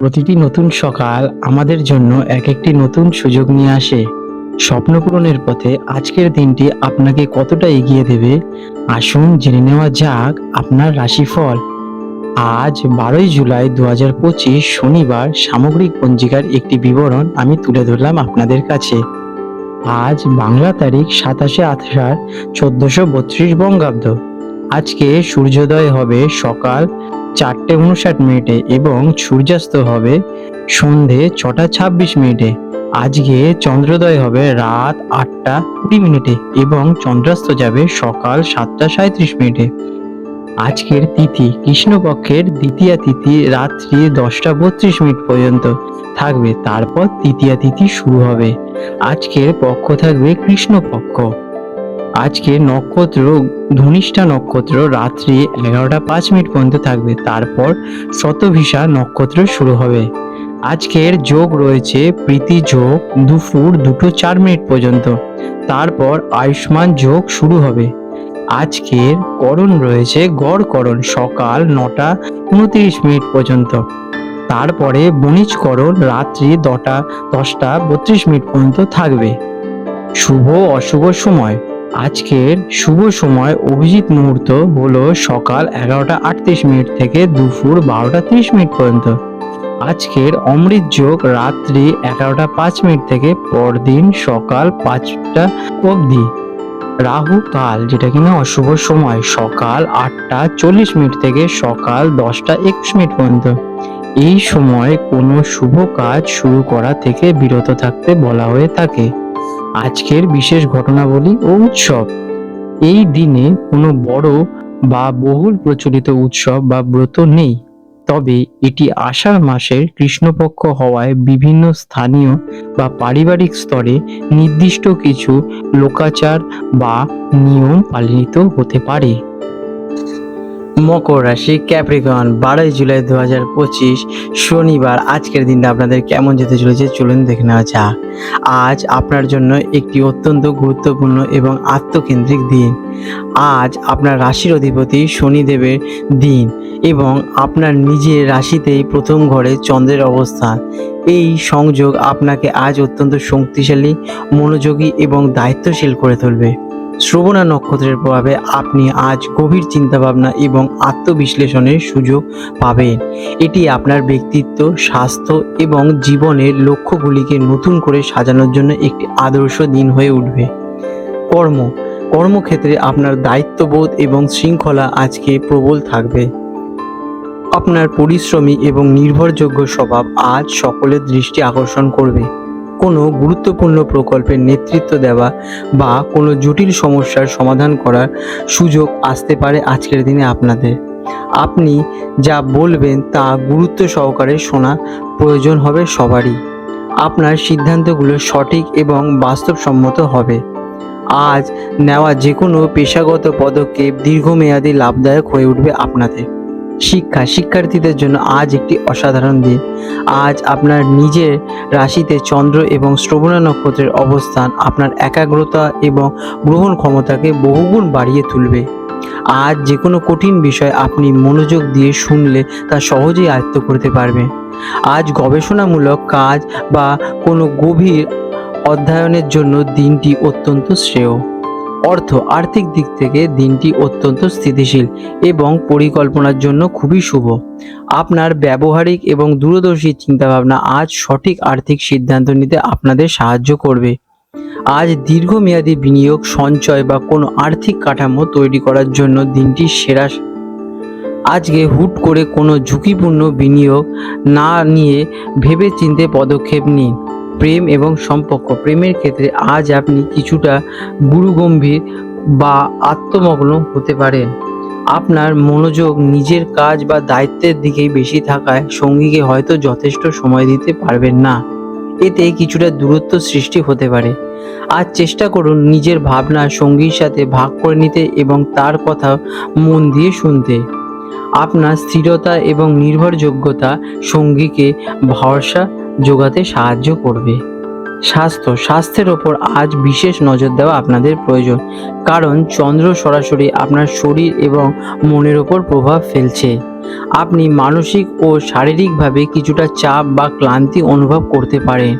প্রতিটি নতুন সকাল আমাদের জন্য এক একটি নতুন সুযোগ নিয়ে আসে। স্বপ্ন পূরণের পথে আজকের দিনটি আপনাকে কতটা এগিয়ে দেবে, আসুন জেনে নেওয়া যাক আপনার রাশিফল। আজ বারোই জুলাই দু হাজার পঁচিশ শনিবার সামগ্রিক পঞ্জিকার একটি বিবরণ আমি তুলে ধরলাম আপনাদের কাছে। আজ বাংলা তারিখ সাতাশে আষাঢ় চোদ্দশো বত্রিশ বঙ্গাব্দ। আজকে সূর্যোদয় হবে সকাল চারটে উনষাট মিনিটে এবং সূর্যাস্ত হবে সন্ধে ছটা ছাব্বিশ মিনিটে। আজকে চন্দ্রোদয় হবে রাত আটটা কুড়ি মিনিটে এবং চন্দ্রাস্ত যাবে সকাল সাতটা সাঁত্রিশ মিনিটে। আজকের তিথি কৃষ্ণপক্ষের দ্বিতীয়া তিথি রাত্রি দশটা বত্রিশ মিনিট পর্যন্ত থাকবে। তারপর তৃতীয়া তিথি শুরু হবে। আজকের পক্ষ থাকবে কৃষ্ণপক্ষ। আজকে নক্ষত্র, ধনিষ্ঠা নক্ষত্র রাত্রি এগারোটা পাঁচ মিনিট পর্যন্ত থাকবে। তারপর শতভিসা নক্ষত্র শুরু হবে। আজকের যোগ রয়েছে প্রীতি যোগ দুপুর দুটো চার মিনিট পর্যন্ত। তারপর আয়ুষ্মান যোগ শুরু হবে। আজকের করণ রয়েছে গড় করণ, সকাল নটা উনত্রিশ মিনিট পর্যন্ত। তারপরে বণিজকরণ রাত্রি দটা, দশটা বত্রিশ মিনিট পর্যন্ত থাকবে। শুভ অশুভ সময়। আজকের শুভ সময় অভিজিৎ মুহূর্ত হলো সকাল এগারোটা আটত্রিশ মিনিট থেকে দুপুর বারোটা তিরিশ মিনিট পর্যন্ত। আজকের অমৃত যোগ রাত্রি এগারোটা পাঁচ মিনিট থেকে পরদিন সকাল পাঁচটা অবধি। রাহু কাল, যেটা কিনা অশুভ সময়, সকাল আটটা চল্লিশ মিনিট থেকে সকাল দশটা একুশ মিনিট পর্যন্ত। এই সময় কোনো শুভ কাজ শুরু করা থেকে বিরত থাকতে বলা হয়ে থাকে। আজকের বিশেষ ঘটনাবলী ও উৎসব। এই দিনে কোনো বড় বা বহুল প্রচলিত উৎসব বা ব্রত নেই। তবে এটি আষাঢ় মাসের কৃষ্ণপক্ষ হওয়ায় বিভিন্ন স্থানীয় বা পারিবারিক স্তরে নির্দিষ্ট কিছু লোকাচার বা নিয়ম পালিত হতে পারে। মকর রাশি ক্যাপ্রিকন, বারোই জুলাই দু হাজার পঁচিশ, শনিবার। আজকের দিনটা আপনাদের কেমন যেতে চলেছে চলুন দেখে নেওয়া যাক। আজ আপনার জন্য একটি অত্যন্ত গুরুত্বপূর্ণ এবং আত্মকেন্দ্রিক দিন। আজ আপনার রাশির অধিপতি শনিদেবের দিন এবং আপনার নিজের রাশিতেই প্রথম ঘরে চন্দ্রের অবস্থান। এই সংযোগ আপনাকে আজ অত্যন্ত শক্তিশালী, মনোযোগী এবং দায়িত্বশীল করে তুলবে। শ্রবণা নক্ষত্রের প্রভাবে আপনি আজ গভীর চিন্তাভাবনা এবং আত্মবিশ্লেষণের সুযোগ পাবেন। এটি আপনার ব্যক্তিত্ব, স্বাস্থ্য এবং জীবনের লক্ষ্যগুলিকে নতুন করে সাজানোর জন্য একটি আদর্শ দিন হয়ে উঠবে। কর্ম। কর্মক্ষেত্রে আপনার দায়িত্ববোধ এবং শৃঙ্খলা আজকে প্রবল থাকবে। আপনার পরিশ্রমী এবং নির্ভরযোগ্য স্বভাব আজ সকলের দৃষ্টি আকর্ষণ করবে। কোনো গুরুত্বপূর্ণ প্রকল্পের নেতৃত্ব দেওয়া বা কোনো জটিল সমস্যার সমাধান করার সুযোগ আসতে পারে আজকের দিনে আপনাদের। আপনি যা বলবেন তা গুরুত্ব সহকারে শোনা প্রয়োজন হবে সবারই। আপনার সিদ্ধান্তগুলো সঠিক এবং বাস্তবসম্মত হবে। আজ নেওয়া যে কোনো পেশাগত পদক্ষেপ দীর্ঘমেয়াদী লাভদায়ক হয়ে উঠবে আপনাদের। শিক্ষা, শিক্ষার্থীদের জন্য আজ একটি অসাধারণ দিন। আজ আপনার নিজের রাশিতে চন্দ্র এবং শ্রবণা নক্ষত্রের অবস্থান আপনার একাগ্রতা এবং গ্রহণ ক্ষমতাকে বহুগুণ বাড়িয়ে তুলবে। আজ যে কোনো কঠিন বিষয় আপনি মনোযোগ দিয়ে শুনলে তা সহজেই আয়ত্ত করতে পারবে আজ গবেষণামূলক কাজ বা কোনো গভীর অধ্যয়নের জন্য দিনটি অত্যন্ত শ্রেয়। অর্থ আর্থিক দিক থেকে দিনটি অত্যন্ত স্থিতিশীল এবং পরিকল্পনার জন্য খুবই শুভ। আপনার ব্যবহারিক এবং দূরদর্শী চিন্তাভাবনা আজ সঠিক আর্থিক সিদ্ধান্ত নিতে আপনাদের সাহায্য করবে। আজ দীর্ঘমেয়াদী বিনিয়োগ, সঞ্চয় বা কোনো আর্থিক কাঠামো তৈরি করার জন্য দিনটি সেরা। আজকে হুট করে কোনো ঝুঁকিপূর্ণ বিনিয়োগ না নিয়ে ভেবে চিন্তে পদক্ষেপ নিন। প্রেম এবং সম্পর্ক। প্রেমের ক্ষেত্রে আজ আপনি কিছুটা গুরুগম্ভীর বা আত্মমগ্ন হতে পারেন। আপনার মনোযোগ নিজের কাজ বা দায়িত্বের দিকেই বেশি থাকায় সঙ্গীকে হয়তো যথেষ্ট সময় দিতে পারবেন না। এতে কিছুটা দূরত্ব সৃষ্টি হতে পারে। আজ চেষ্টা করুন নিজের ভাবনা সঙ্গীর সাথে ভাগ করে নিতে এবং তার কথা মন দিয়ে শুনতে। আপনার স্থিরতা এবং নির্ভরযোগ্যতা সঙ্গীকে ভরসা যোগাতে সাহায্য করবে। স্বাস্থ্য, স্বাস্থ্যের ওপর আজ বিশেষ নজর দেওয়া আপনাদের প্রয়োজন। কারণ চন্দ্র সরাসরি আপনার শরীর এবং মনের ওপর প্রভাব ফেলছে। আপনি মানসিক ও শারীরিকভাবে কিছুটা চাপ বা ক্লান্তি অনুভব করতে পারেন।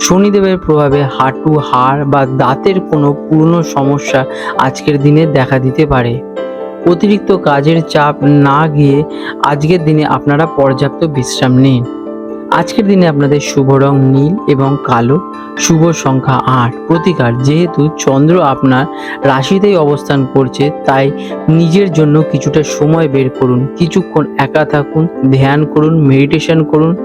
শনিদেবের প্রভাবে হাঁটু, হাড় বা দাঁতের কোনো পুরনো সমস্যা আজকের দিনে দেখা দিতে পারে। অতিরিক্ত কাজের চাপ না গিয়ে আজকের দিনে আপনারা পর্যাপ্ত বিশ্রাম নিন। আজকের দিনে আপনাদের শুভ রং নীল এবং কালো, শুভ সংখ্যা আট। প্রতিকার, যেহেতু চন্দ্র আপনার রাশিতেই অবস্থান করছে, তাই নিজের জন্য কিছুটা সময় বের করুন। কিছুক্ষণ একা থাকুন, ধ্যান করুন মেডিটেশন করুন,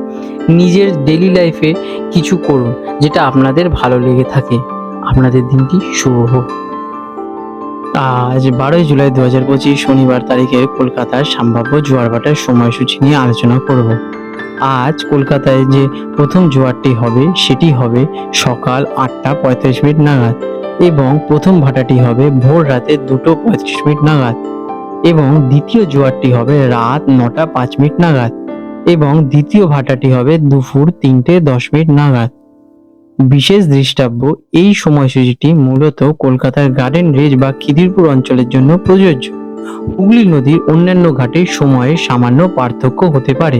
নিজের ডেলি লাইফে কিছু করুন, যেটা আপনাদের ভালো লেগে থাকে। আপনাদের দিনটি শুভ হোক। আজ বারোই জুলাই দু হাজার পঁচিশ শনিবার তারিখে কলকাতার সম্ভাব্য জোয়ারভাটার সময়সূচি নিয়ে আলোচনা করব। আজ কলকাতায় যে প্রথম জোয়ারটি হবে, সেটি হবে সকাল আটটা পঁয়ত্রিশ মিনিট নাগাদ এবং প্রথম ভাটাটি হবে ভোর রাতে দুটো পঁয়ত্রিশ মিনিট নাগাদ এবং দ্বিতীয় জোয়ারটি হবে রাত নটা পাঁচ মিনিট নাগাদ এবং দ্বিতীয় ভাটাটি হবে দুপুর তিনটে দশ মিনিট নাগাদ। বিশেষ দৃষ্টাব্য, এই সময়সূচিটি মূলত কলকাতার গার্ডেন রেজ বা খিদিরপুর অঞ্চলের জন্য প্রযোজ্য। হুগলি নদীর অন্যান্য ঘাটের সময়ে সামান্য পার্থক্য হতে পারে।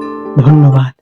ধন্যবাদ।